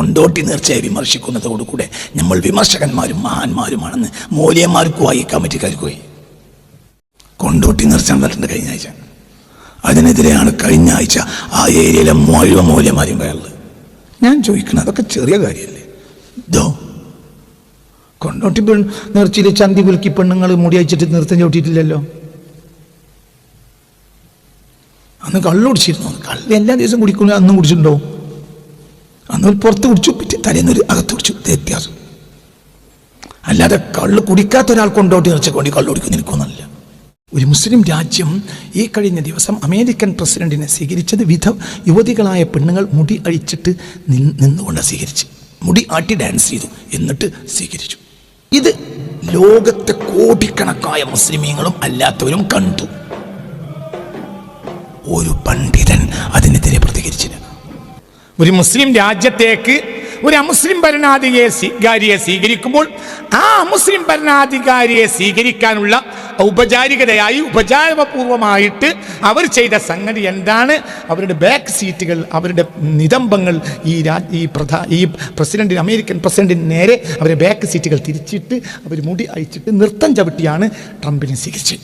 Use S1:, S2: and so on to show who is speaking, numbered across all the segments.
S1: കൊണ്ടോട്ടി നേർച്ചയായി വിമർശിക്കുന്നതോടുകൂടെ നമ്മൾ വിമർശകന്മാരും മഹാന്മാരുമാണെന്ന് മൂല്യന്മാർക്കുമായി കമ്മിറ്റിക്കാർക്കുമായി കൊണ്ടോട്ടി നേർച്ച നടന്നിട്ടുണ്ട് കഴിഞ്ഞ ആഴ്ച. അതിനെതിരെയാണ് കഴിഞ്ഞ ആഴ്ച ആ ഏരിയയിലെ മുഴുവൻ മൂല്യന്മാരും പറയാനുള്ളത് ഞാൻ ചോദിക്കുന്നത് അതൊക്കെ ചെറിയ കാര്യമല്ലേ? ഇതോ
S2: കൊണ്ടോട്ടി പെൺ നേർച്ചയിൽ ചന്തി കുലുക്കി പെണ്ണുങ്ങൾ മുടി അയച്ചിട്ട് നൃത്തം ചവിട്ടിയിട്ടില്ലല്ലോ?
S1: അന്ന് കള്ളു കുടിച്ചിരുന്നു.
S2: കള്ള് എല്ലാ ദിവസവും കുടിക്കുന്നു അന്നും കുടിച്ചിട്ടുണ്ടോ?
S1: അന്ന് പുറത്ത് കുടിച്ചു പിറ്റേ തലേന്നൊരു അകത്ത് കുടിച്ചു. വ്യത്യാസം. അല്ലാതെ കള്ള് കുടിക്കാത്ത ഒരാൾ കൊണ്ടോട്ട് കൊണ്ടോട്ടി നിറച്ചുകൊണ്ട് കള്ള് കുടിക്കുന്ന എനിക്കൊന്നല്ല ഒരു മുസ്ലിം രാജ്യം ഈ കഴിഞ്ഞ ദിവസം അമേരിക്കൻ പ്രസിഡന്റിനെ സ്വീകരിച്ചത് വിധ യുവതികളായ പെണ്ണുങ്ങൾ മുടി അഴിച്ചിട്ട് നിന്നുകൊണ്ട് സ്വീകരിച്ചു. മുടി ആട്ടി ഡാൻസ് ചെയ്തു. എന്നിട്ട് സ്വീകരിച്ചു. ഇത് ലോകത്തെ കോടിക്കണക്കായ മുസ്ലിമീങ്ങളും അല്ലാത്തവരും കണ്ടു. ഒരു പണ്ഡിതൻ അതിനെതിരെ പ്രതികരിച്ചില്ല.
S3: ഒരു മുസ്ലിം രാജ്യത്തേക്ക് ഒരു അമുസ്ലിം ഭരണാധികാരിയെ സ്വീകരിക്കുമ്പോൾ ആ അമുസ്ലിം ഭരണാധികാരിയെ സ്വീകരിക്കാനുള്ള ഔപചാരികതയായി ഉപചാരപൂർവമായിട്ട് അവർ ചെയ്ത സംഗതി എന്താണ്? അവരുടെ ബാക്ക് സീറ്റുകൾ അവരുടെ നിതംബങ്ങൾ ഈ ഈ പ്രധാ ഈ പ്രസിഡന്റിന് അമേരിക്കൻ പ്രസിഡന്റിന് നേരെ അവരെ ബാക്ക് സീറ്റുകൾ തിരിച്ചിട്ട് അവർ മുടി അയച്ചിട്ട് നൃത്തം ചവിട്ടിയാണ് ട്രംപിനെ സ്വീകരിച്ചത്.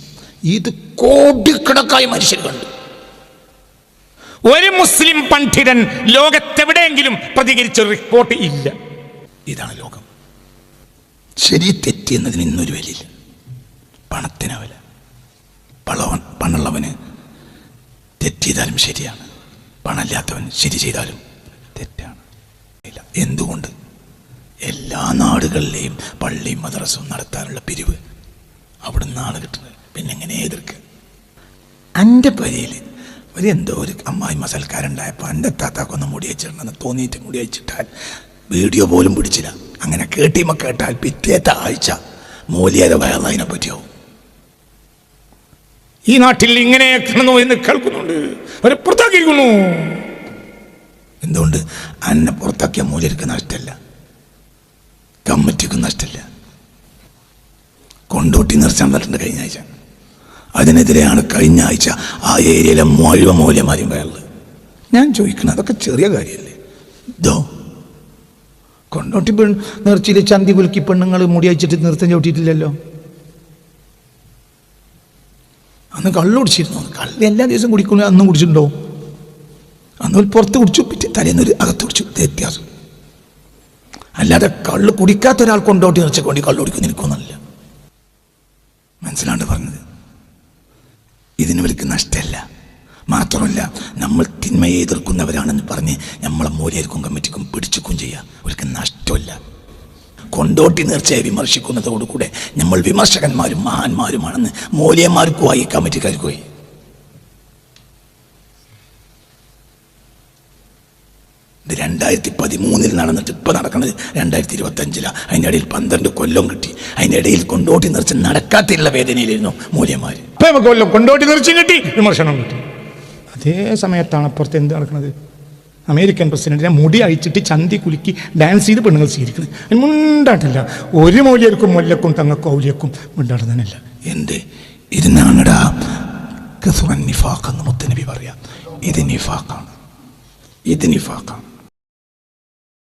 S1: ഇത് കോടിക്കണക്കായി മനുഷ്യർ കണ്ടു
S3: ഒരു മുസ്ലിം പണ്ഡിതൻ ലോകത്തെവിടെയെങ്കിലും പ്രതികരിച്ച റിപ്പോർട്ട് ഇല്ല.
S1: ഇതാണ് ലോകം. ശരി തെറ്റി എന്നതിന് ഇന്നൊരു വിലയില്ല. പണത്തിന് വില. പണവൻ പണുള്ളവന് തെറ്റിയതാലും ശരിയാണ്. പണമില്ലാത്തവൻ ശരി ചെയ്താലും തെറ്റാണ്. ഇല്ല എന്തുകൊണ്ട്? എല്ലാ നാടുകളിലെയും പള്ളിയും മദ്രസവും നടത്താനുള്ള പിരിവ് അവിടെ നിന്നാണ് കിട്ടുന്നത്. പിന്നെ എങ്ങനെ എതിർക്കുക? എന്റെ പരിയിൽ ഒരു ഒരു അമ്മായി മസൽക്കാരുണ്ടായപ്പോൾ എന്റെ താത്താക്കൊന്ന് മുടി വെച്ചിട്ടുണ്ടെന്ന് തോന്നിയിട്ട് മുടി വെച്ചിട്ടാൽ വീഡിയോ പോലും പിടിച്ചില്ല. അങ്ങനെ കേട്ടിമ കേട്ടാൽ പിറ്റേത്തെ ആഴ്ച മൂല്യത വയറതിനെ പറ്റിയാവും
S3: ഈ നാട്ടിൽ ഇങ്ങനെ കിടന്നു എന്ന് കേൾക്കുന്നുണ്ട്. അവരെ പുറത്താക്കിയിരിക്കുന്നു.
S1: എന്തുകൊണ്ട്? അന്നെ പുറത്താക്കിയ മൂല്യർക്ക് നഷ്ടമല്ല കമ്മിറ്റിക്കും നഷ്ടമല്ല കൊണ്ടോട്ടി നിർച്ചാൻ പറഞ്ഞിട്ടുണ്ട് കഴിഞ്ഞ ആഴ്ച. അതിനെതിരെയാണ് കഴിഞ്ഞ ആഴ്ച ആ ഏരിയയിലെ മുഴുവൻ മൂല്യമാരും പറയാനുള്ളത് ഞാൻ ചോദിക്കുന്നത് അതൊക്കെ ചെറിയ കാര്യമല്ലേ? ദോ
S2: കൊണ്ടോട്ടി പെൺ നിർച്ചിയിൽ ചന്തി കുലുക്കി പെണ്ണുങ്ങൾ മുടി അയച്ചിട്ട് നൃത്തം ചവിട്ടിയിട്ടില്ലല്ലോ?
S1: അന്ന് കള്ളു കുടിച്ചിരുന്നു. കള്ള്
S2: എല്ലാ ദിവസവും കുടിക്കുന്നു അന്നും കുടിച്ചിട്ടുണ്ടോ?
S1: അന്ന് ഒരു പുറത്ത് കുടിച്ചു പിറ്റേ തലേന്നൊരു അകത്ത് കുടിച്ചു. വ്യത്യാസം. അല്ലാതെ കള്ള് കുടിക്കാത്ത ഒരാൾ കൊണ്ടോട്ടി നിറച്ചുകൊണ്ട് കള്ളു കുടിക്കുന്ന എനിക്കൊന്നല്ല മനസ്സിലാണ്ട് പറഞ്ഞത്. ഇതിന് ഇവർക്ക് നഷ്ടമല്ല മാത്രമല്ല നമ്മൾ തിന്മയെ എതിർക്കുന്നവരാണെന്ന് പറഞ്ഞ് നമ്മളെ മൂലയർക്കും കമ്മിറ്റിക്കും പിടിച്ചുക്കും ചെയ്യുക അവർക്ക് നഷ്ടമല്ല. കൊണ്ടോട്ടി നേർച്ചയെ വിമർശിക്കുന്നതോടുകൂടെ നമ്മൾ വിമർശകന്മാരും മഹാന്മാരുമാണെന്ന് മൂല്യന്മാർക്കുമായി കമ്മിറ്റിക്കാർക്കുമായി ഇത് രണ്ടായിരത്തി പതിമൂന്നിൽ നടന്നിട്ട് ഇപ്പം നടക്കുന്നത് രണ്ടായിരത്തി ഇരുപത്തി അഞ്ചിലാണ് അതിന്റെ ഇടയിൽ പന്ത്രണ്ട് കൊല്ലം കിട്ടി. അതിനിടയിൽ കൊണ്ടോട്ടി നിറച്ച് നടക്കാത്തുള്ള വേദനയിലായിരുന്നു മൂല്യന്മാർ
S3: ഇപ്പൊ നമുക്ക് കൊല്ലം കൊണ്ടോട്ടി നിർച്ചയും കിട്ടി വിമർശനം കിട്ടി. അതേ സമയത്താണ് അപ്പുറത്ത് എന്ത് നടക്കുന്നത് അമേരിക്കൻ പ്രസിഡന്റിനെ മുടി അഴിച്ചിട്ട് ചന്തി കുലുക്കി ഡാൻസ് ചെയ്ത് പെണ്ണുങ്ങൾ സ്വീകരിക്കുന്നത് അതിന് മുണ്ടാട്ടില്ല. ഒരു മൗലിയർക്കും മുല്ലക്കും തങ്ങൾക്കും ഔലിയക്കും മുണ്ടാടുന്നതിനല്ല
S1: എന്ത്? ഇതിനാണടാ കസുറൻ നിഫാഖ് എന്ന് മുത്തനബി പറയാം. ഇത് നിഫാഖാണ്. ഇത് നിഫാഖാണ്.